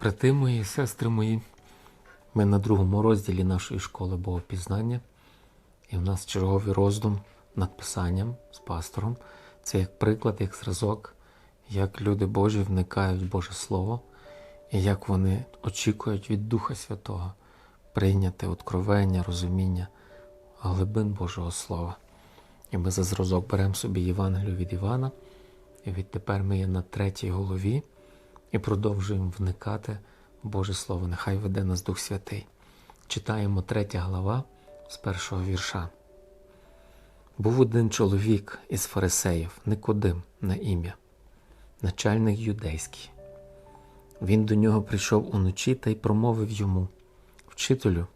Брати мої, сестри мої, ми на другому розділі нашої школи Богопізнання, і в нас черговий роздум над писанням з пастором. Це як приклад, як зразок, як люди Божі вникають в Боже Слово, і як вони очікують від Духа Святого прийняти откровення, розуміння глибин Божого Слова. І ми за зразок беремо собі Євангелію від Івана, і відтепер ми є на третій голові і продовжуємо вникати в Боже Слово. Нехай веде нас Дух Святий. Читаємо третя глава з першого вірша. Був один чоловік із фарисеїв, Никодим на ім'я, начальник юдейський. Він до нього прийшов уночі та й промовив йому: Вчителю,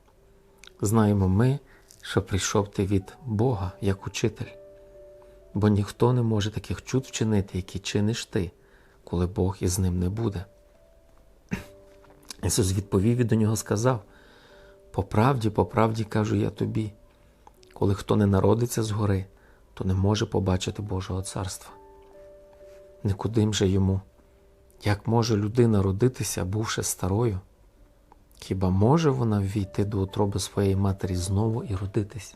знаємо ми, що прийшов ти від Бога як учитель, бо ніхто не може таких чуд вчинити, які чиниш ти, коли Бог із ним не буде. Ісус відповів і до нього сказав: По правді, по правді кажу я тобі, коли хто не народиться згори, то не може побачити Божого царства. Никудим же йому, як може людина родитися, бувши старою? Хіба може вона ввійти до утроби своєї матері знову і родитись?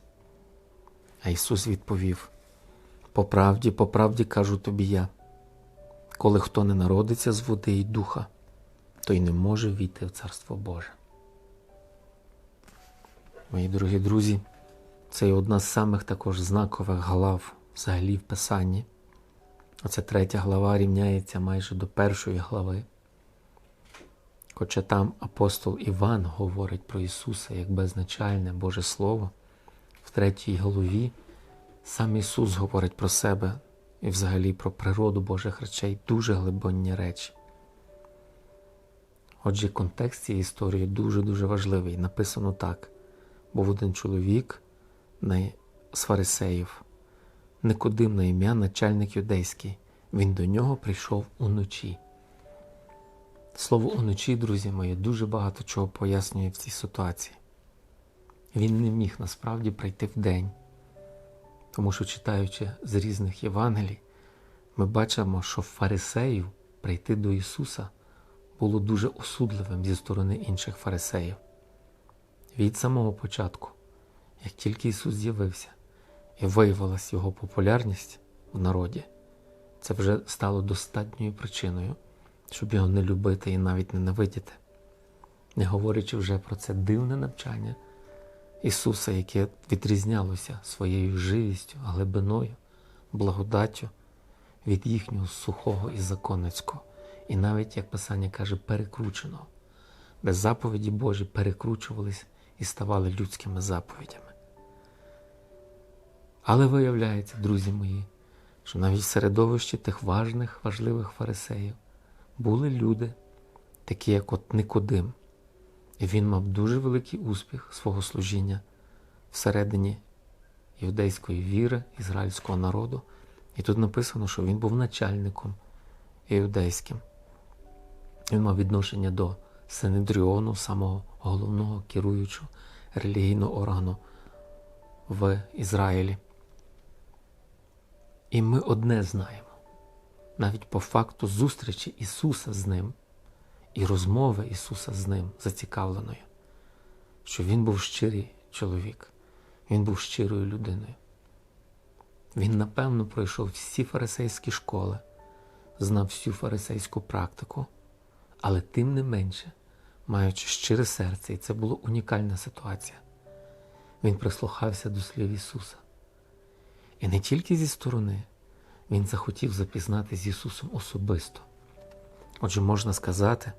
А Ісус відповів: По правді, по правді кажу тобі я, коли хто не народиться з води і духа, то й не може війти в Царство Боже. Мої дорогі друзі, це є одна з самих також знакових глав взагалі в Писанні. Оця третя глава рівняється майже до першої глави. Хоча там апостол Іван говорить про Ісуса як безначальне Боже Слово, в третій голові сам Ісус говорить про себе і взагалі про природу Божих речей дуже глибинні речі. Отже, контекст цієї історії дуже-дуже важливий. Написано так: був один чоловік з фарисеїв, Никодим на ім'я начальник юдейський. Він до нього прийшов уночі. Слово уночі, друзі мої, дуже багато чого пояснює в цій ситуації. Він не міг насправді прийти в день, тому що, читаючи з різних Євангелій, ми бачимо, що фарисеїв прийти до Ісуса було дуже осудливим зі сторони інших фарисеїв. Від самого початку, як тільки Ісус з'явився і виявилась Його популярність в народі, це вже стало достатньою причиною щоб його не любити і навіть ненавидіти, не говорячи вже про це дивне навчання Ісуса, яке відрізнялося своєю живістю, глибиною, благодаттю від їхнього сухого і законницького, і навіть, як Писання каже, перекрученого, де заповіді Божі перекручувались і ставали людськими заповідями. Але виявляється, друзі мої, що навіть в середовищі тих важних, важливих фарисеїв були люди, такі як от Никодим, він мав дуже великий успіх свого служіння всередині юдейської віри, ізраїльського народу. І тут написано, що він був начальником іудейським. Він мав відношення до Синедріону, самого головного керуючого релігійного органу в Ізраїлі. І ми одне знаємо навіть по факту зустрічі Ісуса з Ним і розмови Ісуса з Ним зацікавленою, що Він був щирий чоловік, Він був щирою людиною. Він, напевно, пройшов всі фарисейські школи, знав всю фарисейську практику, але тим не менше, маючи щире серце, і це була унікальна ситуація, він прислухався до слів Ісуса. І не тільки зі сторони. Він захотів запізнати з Ісусом особисто. Отже, можна сказати,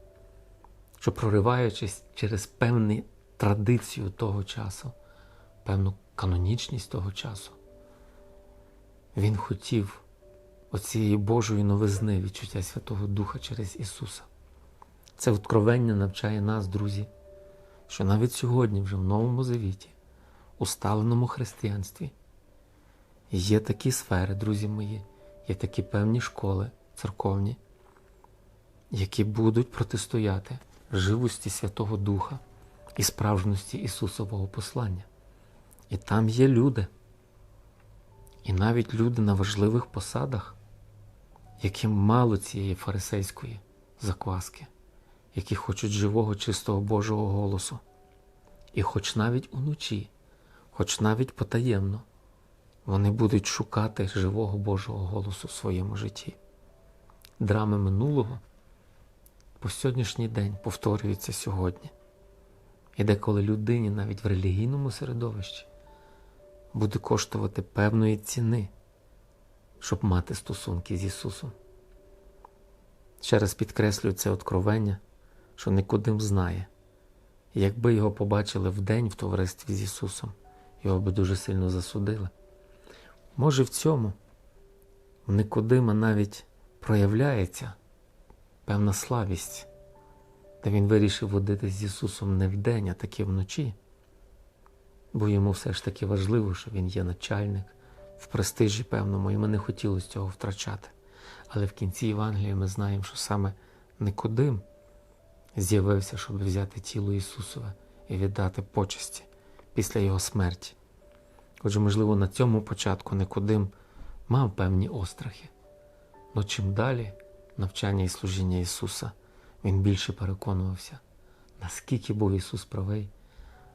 що прориваючись через певну традицію того часу, певну канонічність того часу, він хотів оцієї Божої новизни відчуття Святого Духа через Ісуса. Це откровення навчає нас, друзі, що навіть сьогодні, вже в Новому Завіті, усталеному християнстві, є такі сфери, друзі мої, є такі певні школи церковні, які будуть протистояти живості Святого Духа і справжності Ісусового послання. І там є люди, і навіть люди на важливих посадах, яким мало цієї фарисейської закваски, які хочуть живого, чистого Божого голосу. І хоч навіть уночі, хоч навіть потаємно, вони будуть шукати живого Божого голосу в своєму житті. Драми минулого по сьогоднішній день повторюються сьогодні. І деколи людині навіть в релігійному середовищі буде коштувати певної ціни, щоб мати стосунки з Ісусом. Ще раз підкреслюю це откровення, що Никодим знає, якби його побачили вдень в товаристві з Ісусом, його би дуже сильно засудили. Може, в цьому Никодима навіть проявляється певна слабість, де він вирішив водитись з Ісусом не вдень, а таки вночі, бо йому все ж таки важливо, що він є начальник в престижі певному, і ми не хотілося цього втрачати. Але в кінці Євангелія ми знаємо, що саме Никодим з'явився, щоб взяти тіло Ісусове і віддати почесті після Його смерті. Отже, можливо, на цьому початку Никодим мав певні острахи. Но чим далі навчання і служіння Ісуса, він більше переконувався, наскільки був Ісус правий,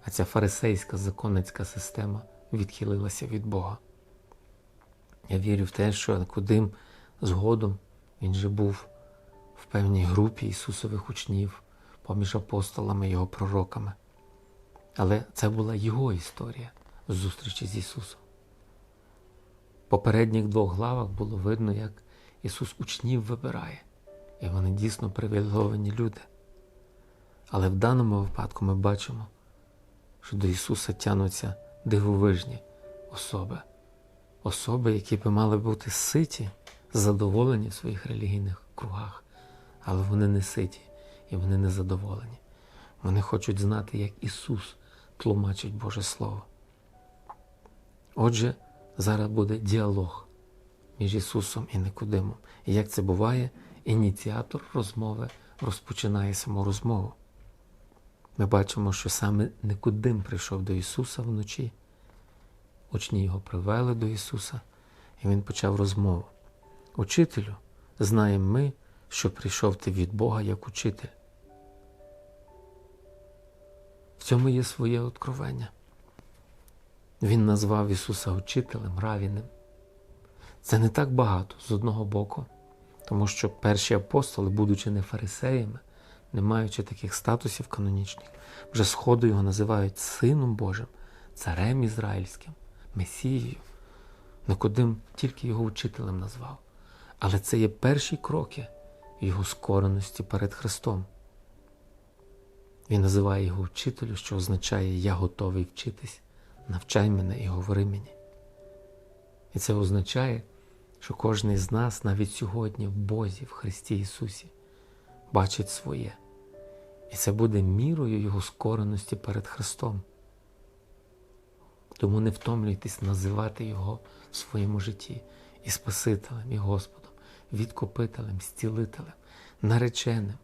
а ця фарисейська законницька система відхилилася від Бога. Я вірю в те, що Никодим згодом він же був в певній групі Ісусових учнів поміж апостолами його пророками. Але це була його історія зустрічі з Ісусом. В попередніх двох главах було видно, як Ісус учнів вибирає, і вони дійсно привілеговані люди. Але в даному випадку ми бачимо, що до Ісуса тянуться дивовижні особи, особи, які би мали бути ситі, задоволені в своїх релігійних кругах, але вони не ситі і вони не задоволені. Вони хочуть знати, як Ісус тлумачить Боже Слово. Отже, зараз буде діалог між Ісусом і Никодимом. І як це буває, ініціатор розмови розпочинає саму розмову. Ми бачимо, що саме Никодим прийшов до Ісуса вночі. Учні його привели до Ісуса, і Він почав розмову. Учителю, знаємо ми, що прийшов ти від Бога як учитель. В цьому є своє откровення. Він назвав Ісуса учителем, равіним. Це не так багато з одного боку, тому що перші апостоли, будучи не фарисеями, не маючи таких статусів канонічних, вже сходу його називають Сином Божим, Царем Ізраїльським, Месією. Никодим тільки його учителем назвав. Але це є перші кроки його скореності перед Христом. Він називає його учителю, що означає Я готовий вчитись, навчай мене і говори мені. І це означає, що кожен із нас навіть сьогодні в Бозі, в Христі Ісусі, бачить своє. І це буде мірою Його скореності перед Христом. Тому не втомлюйтесь називати Його в своєму житті і Спасителем, і Господом, відкупителем, зцілителем, нареченим,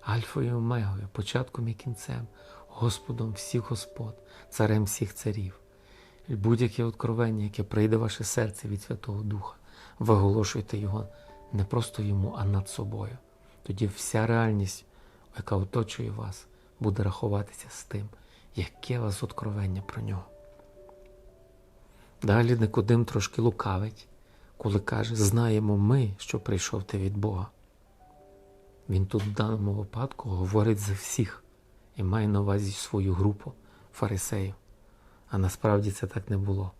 Альфою і Омегою, початком і кінцем, Господом всіх Господ, царем всіх царів. Будь-яке откровення, яке прийде в ваше серце від Святого Духа, виголошуйте його не просто йому, а над собою. Тоді вся реальність, яка оточує вас, буде рахуватися з тим, яке вас откровення про нього. Далі Никодим трошки лукавить, коли каже, знаємо ми, що прийшов ти від Бога. Він тут в даному випадку говорить за всіх і має на увазі свою групу фарисеїв. А насправді це так не було.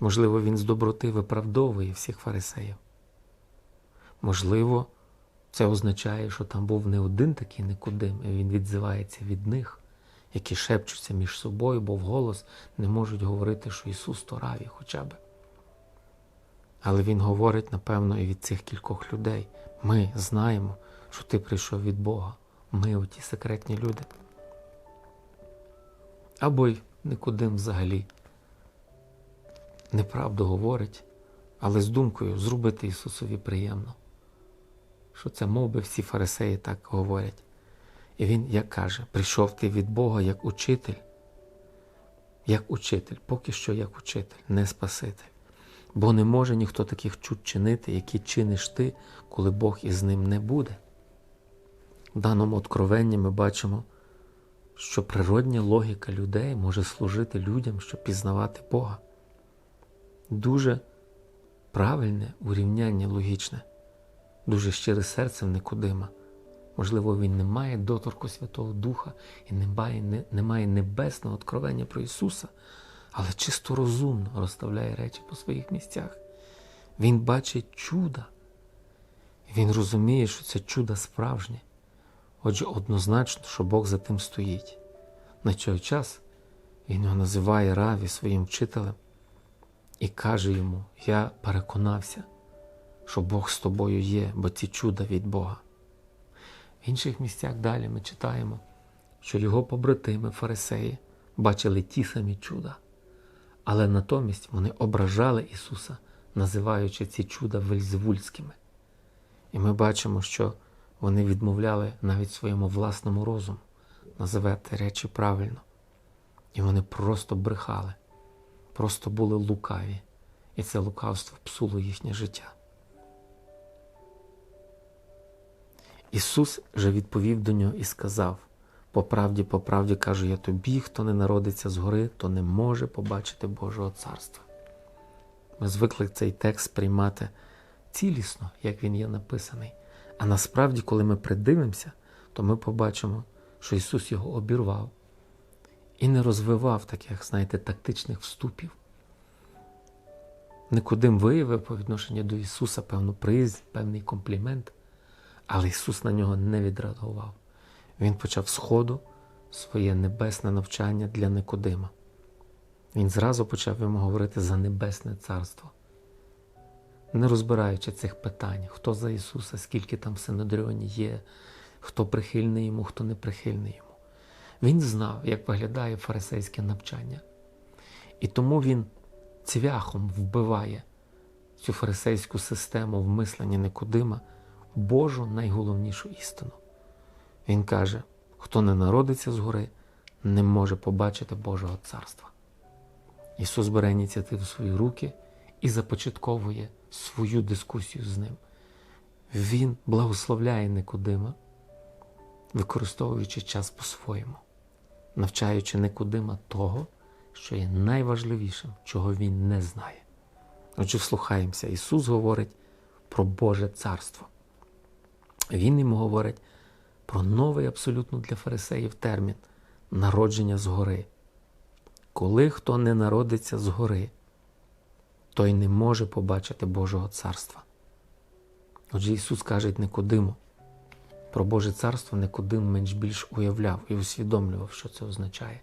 Можливо, він з доброти виправдовує всіх фарисеїв. Можливо, це означає, що там був не один такий Никодим, і він відзивається від них, які шепчуться між собою, бо вголос не можуть говорити, що Ісус то раві хоча б. Але Він говорить, напевно, і від цих кількох людей. Ми знаємо, що ти прийшов від Бога. Ми оті секретні люди. Або й Никодим взагалі неправду говорить, але з думкою зробити Ісусові приємно. Що це мов би всі фарисеї так говорять. І він, як каже, прийшов ти від Бога як учитель, як учитель, поки що як учитель, не Спаситель. Бо не може ніхто таких чуд чинити, які чиниш ти, коли Бог із ним не буде. В даному откровенні ми бачимо, що природня логіка людей може служити людям, щоб пізнавати Бога. Дуже правильне урівняння логічне, дуже щире серце в Никодима. Можливо, він не має доторку Святого Духа і не має, не, не має небесного откровення про Ісуса, але чисто розумно розставляє речі по своїх місцях. Він бачить чуда. Він розуміє, що це чудо справжнє. Отже, однозначно, що Бог за тим стоїть. На цей час він його називає Раві своїм вчителем і каже йому: Я переконався, що Бог з тобою є, бо ці чуда від Бога. В інших місцях далі ми читаємо, що його побратими, фарисеї, бачили ті самі чуда, але натомість вони ображали Ісуса, називаючи ці чуда вельзевульськими. І ми бачимо, що вони відмовляли навіть своєму власному розуму називати речі правильно. І вони просто брехали, просто були лукаві, і це лукавство псуло їхнє життя. Ісус же відповів до нього і сказав: По правді, по правді кажу я тобі, хто не народиться згори, то не може побачити Божого царства. Ми звикли цей текст сприймати цілісно, як він є написаний. А насправді, коли ми придивимося, то ми побачимо, що Ісус його обірвав і не розвивав таких, знаєте, тактичних вступів. Никодим виявив по відношенню до Ісуса певну приязнь, певний комплімент, але Ісус на нього не відреагував. Він почав сходу своє небесне навчання для Никодима. Він зразу почав йому говорити за Небесне Царство не розбираючи цих питань, хто за Ісуса, скільки там в Синедріоні є, хто прихильний йому, хто не прихильний йому. Він знав, як виглядає фарисейське навчання. І тому він цвяхом вбиває цю фарисейську систему в мисленні Никодима, Божу найголовнішу істину. Він каже: хто не народиться згори, не може побачити Божого царства. Ісус бере ініціативу в свої руки і започатковує свою дискусію з ним. Він благословляє Никодима, використовуючи час по-своєму, навчаючи Никодима того, що є найважливішим, чого він не знає. Отже, вслухаємося, Ісус говорить про Боже Царство. Він йому говорить про новий абсолютно для фарисеїв термін народження згори. Коли хто не народиться згори, той не може побачити Божого царства. Отже, Ісус каже Никодиму, про Боже царство Никодим менш більш уявляв і усвідомлював, що це означає,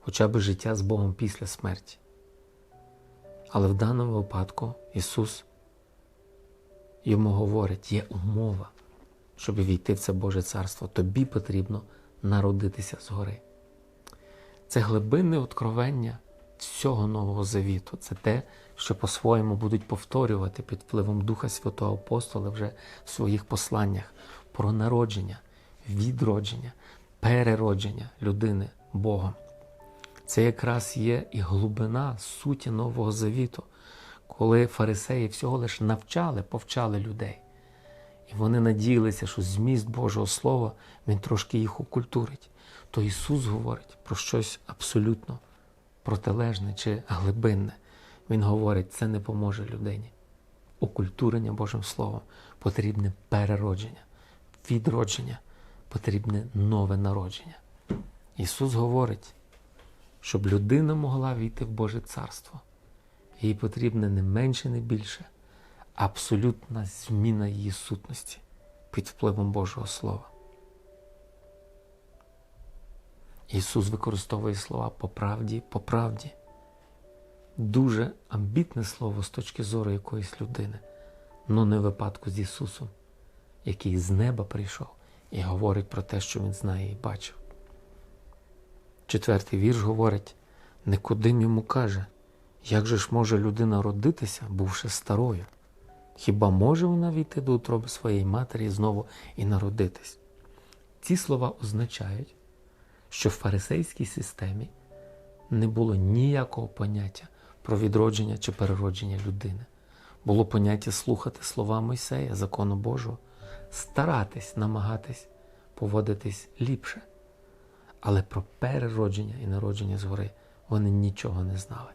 хоча б життя з Богом після смерті. Але в даному випадку Ісус йому говорить, є умова, щоб війти в це Боже царство. Тобі потрібно народитися згори. Це глибинне откровення всього Нового Завіту. Це те, що по-своєму будуть повторювати під впливом Духа Святого Апостола вже в своїх посланнях про народження, відродження, переродження людини Богом. Це якраз є і глибина суті Нового Завіту, коли фарисеї всього лише навчали, повчали людей. І вони надіялися, що зміст Божого Слова він трошки їх окультурить. То Ісус говорить про щось абсолютно протилежне чи глибинне. Він говорить, це не поможе людині. Окультурення Божим Словом потрібне переродження, відродження, потрібне нове народження. Ісус говорить, щоб людина могла війти в Боже Царство. Їй потрібне не менше, не більше, абсолютна зміна її сутності під впливом Божого Слова. Ісус використовує слова по правді, по правді. Дуже амбітне слово з точки зору якоїсь людини, але не в випадку з Ісусом, який з неба прийшов і говорить про те, що Він знає і бачив. Четвертий вірш говорить: Никодим йому каже, як же ж може людина родитися, бувши старою? Хіба може вона війти до утроби своєї матері знову і народитись? Ці слова означають, що в фарисейській системі не було ніякого поняття про відродження чи переродження людини. Було поняття слухати слова Мойсея, закону Божого, старатись, намагатись поводитись ліпше. Але про переродження і народження згори вони нічого не знали.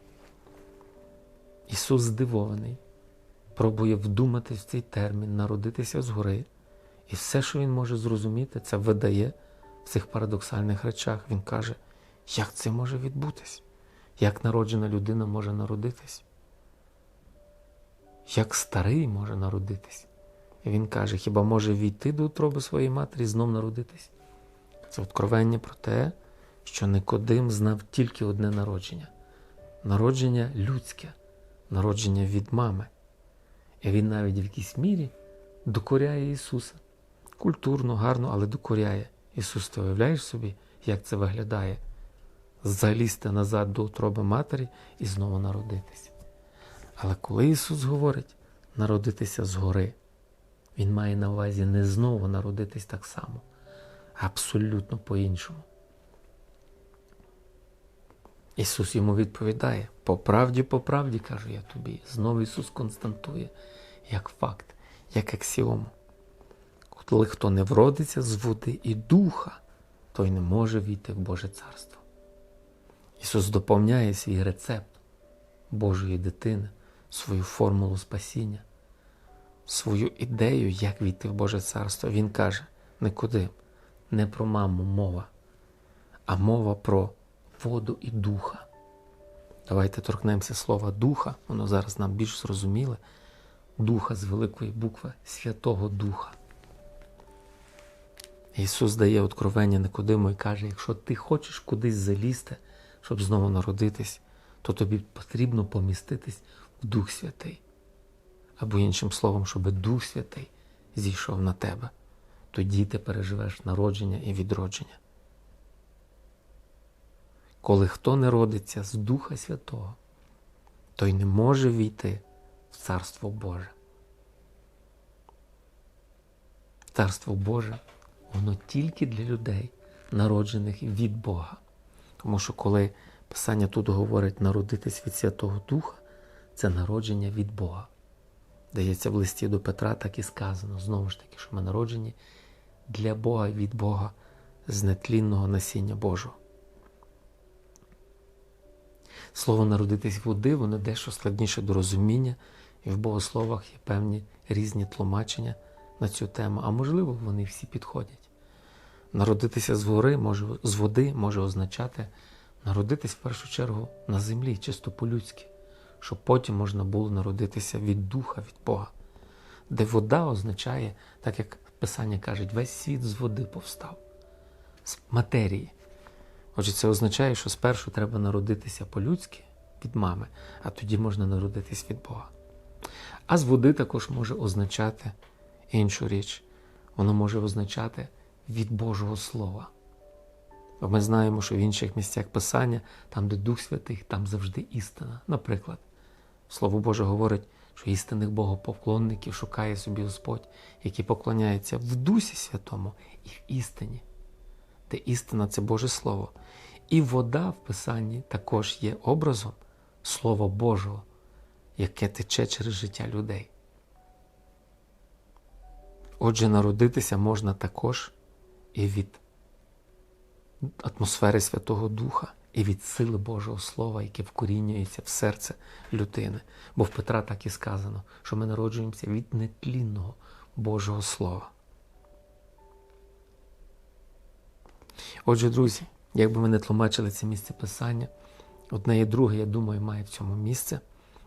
Ісус здивований, пробує вдуматись в цей термін, народитися згори, і все, що Він може зрозуміти, це видає в цих парадоксальних речах. Він каже, як це може відбутись? Як народжена людина може народитись? Як старий може народитись? Він каже, хіба може війти до утроби своєї матері і знов народитись? Це откровення про те, що Никодим знав тільки одне народження народження людське, народження від мами. І він навіть в якійсь мірі докоряє Ісуса. Культурно, гарно, але докоряє. Ісус, ти уявляєш собі, як це виглядає? Залізти назад до утроби матері і знову народитись. Але коли Ісус говорить народитися згори, Він має на увазі не знову народитись так само, абсолютно по-іншому. Ісус йому відповідає: по правді, по правді кажу я тобі. Знову Ісус константує як факт, як аксіому. Коли хто не вродиться з води і духа, той не може війти в Боже Царство. Ісус доповняє свій рецепт Божої дитини, свою формулу спасіння, свою ідею, як війти в Боже Царство. Він каже: Никодим, не про маму мова, а мова про воду і духа. Давайте торкнемося слова духа, воно зараз нам більш зрозуміле. Духа з великої букви Святого Духа. Ісус дає откровення Никодиму і каже: якщо ти хочеш кудись залізти, щоб знову народитись, то тобі потрібно поміститись в Дух Святий. Або іншим словом, щоб Дух Святий зійшов на тебе. Тоді ти переживеш народження і відродження. Коли хто не родиться з Духа Святого, той не може війти в Царство Боже. Царство Боже, воно тільки для людей, народжених від Бога. Тому що коли Писання тут говорить народитись від Святого Духа, це народження від Бога. Дається в листі до Петра, так і сказано, знову ж таки, що ми народжені для Бога від Бога з нетлінного насіння Божого. Слово народитись води, воно дещо складніше до розуміння, і в богословах є певні різні тлумачення на цю тему, а можливо, вони всі підходять. Народитися з гори може, з води може означати народитись в першу чергу на землі, чисто по-людськи, щоб потім можна було народитися від духа, від Бога, де вода означає, так як Писання каже, весь світ з води повстав, з матерії. Отже, це означає, що спершу треба народитися по-людськи від мами, а тоді можна народитись від Бога. А з води також може означати іншу річ. Воно може означати від Божого Слова. Бо ми знаємо, що в інших місцях Писання, там, де Дух Святий, там завжди істина. Наприклад, Слово Боже говорить, що істинних богопоклонників шукає собі Господь, які поклоняються в Дусі Святому і в істині. Де істина це Боже Слово. І вода в Писанні також є образом Слова Божого, яке тече через життя людей. Отже, народитися можна також і від атмосфери Святого Духа, і від сили Божого Слова, яке вкорінюється в серце людини. Бо в Петра так і сказано, що ми народжуємося від нетлінного Божого Слова. Отже, друзі, як би ми не тлумачили це місце Писання, одне і друге, я думаю, має в цьому місце,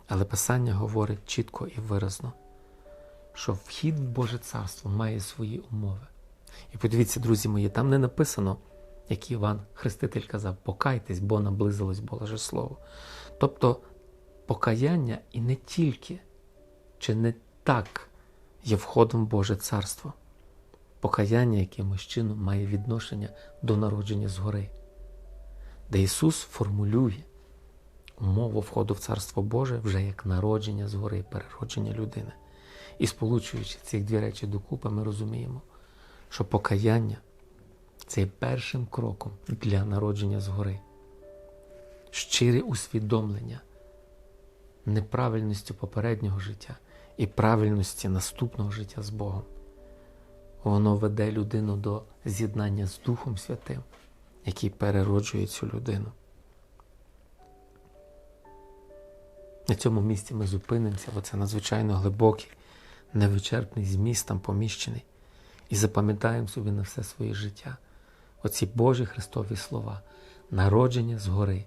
але Писання говорить чітко і виразно, що вхід в Боже Царство має свої умови. І подивіться, друзі мої, там не написано, як Іван Хреститель казав, покайтесь, бо наблизилось Боже Слово. Тобто покаяння і не тільки, чи не так є входом в Боже Царство. Покаяння якимось чином має відношення до народження згори, де Ісус формулює умову входу в Царство Боже вже як народження згори, переродження людини. І сполучуючи ці дві речі докупи, ми розуміємо, що покаяння це є першим кроком для народження згори, щире усвідомлення неправильності попереднього життя і правильності наступного життя з Богом. воно веде людину до з'єднання з Духом Святим, який перероджує цю людину. На цьому місці ми зупинимося, бо це надзвичайно глибокий, невичерпний зміст там поміщений. І запам'ятаємо собі на все своє життя оці Божі Христові слова, народження згори,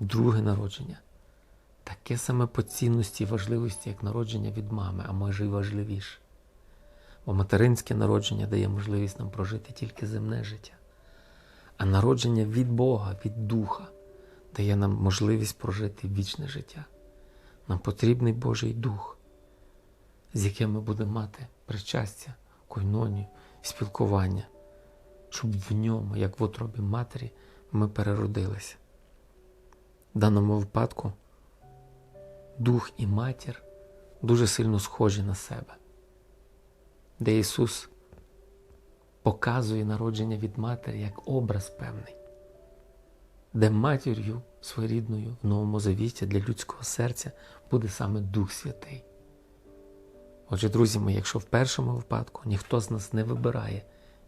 друге народження. Таке саме по цінності і важливості, як народження від мами, а може й важливіше. Бо материнське народження дає можливість нам прожити тільки земне життя. А народження від Бога, від Духа дає нам можливість прожити вічне життя. Нам потрібний Божий Дух, з яким ми будемо мати причастя, койнонію, спілкування, щоб в ньому, як в утробі матері, ми переродилися. В даному випадку Дух і матір дуже сильно схожі на себе, де Ісус показує народження від матері як образ певний, де матір'ю своєрідною в Новому Завіті для людського серця буде саме Дух Святий. Отже, друзі мої, якщо в першому випадку ніхто з нас не вибирає,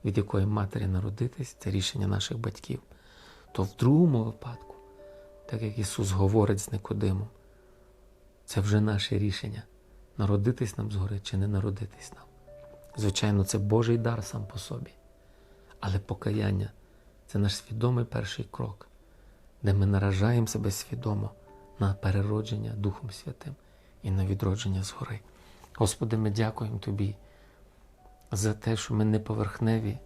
від якої матері народитись, це рішення наших батьків, то в другому випадку, так як Ісус говорить з Никодимом, це вже наше рішення народитись нам згори чи не народитись нам. Звичайно, це Божий дар сам по собі. Але покаяння це наш свідомий перший крок, де ми наражаємо себе свідомо на переродження Духом Святим і на відродження згори. Господи, ми дякуємо Тобі за те, що ми не поверхневі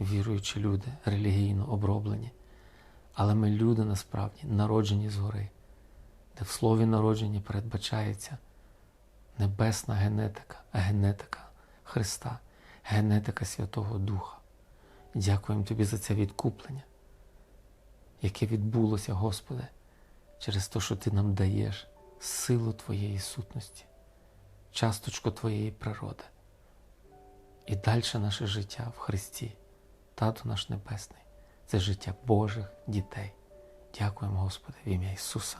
віруючі люди, релігійно оброблені, але ми люди насправді народжені згори, де в слові народження передбачається небесна генетика, генетика Христа, генетика Святого Духа. Дякуємо Тобі за це відкуплення, яке відбулося, Господи, через те, що Ти нам даєш силу Твоєї сутності, часточку Твоєї природи. І далі наше життя в Христі, Тату наш Небесний, це життя Божих дітей. Дякуємо, Господи, в ім'я Ісуса.